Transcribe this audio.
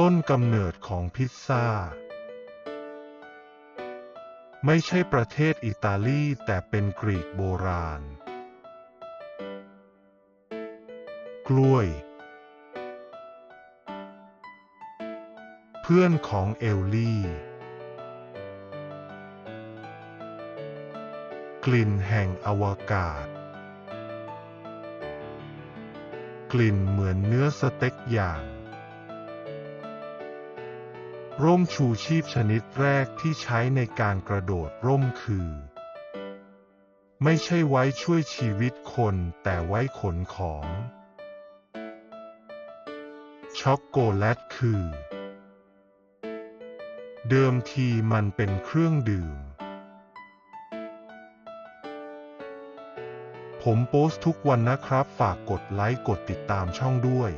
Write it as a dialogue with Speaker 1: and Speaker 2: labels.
Speaker 1: ต้นกำเนิดของพิซซ่า ไม่ใช่ประเทศอิตาลีแต่เป็นกรีกโบราณ กล้วย เพื่อนของเอลลี่ กลิ่นแห่งอวกาศ กลิ่นเหมือนเนื้อสเต็กอย่าง ร่มชูชีพชนิดแรกที่ใช้ในการกระโดดร่มคือ ไม่ใช่ไว้ช่วยชีวิตคนแต่ไว้ขนของ ช็อกโกแลตคือ เดิมทีมันเป็นเครื่องดื่ม ผมโพสต์ทุกวันนะครับฝากกดไลค์กดติดตามช่องด้วย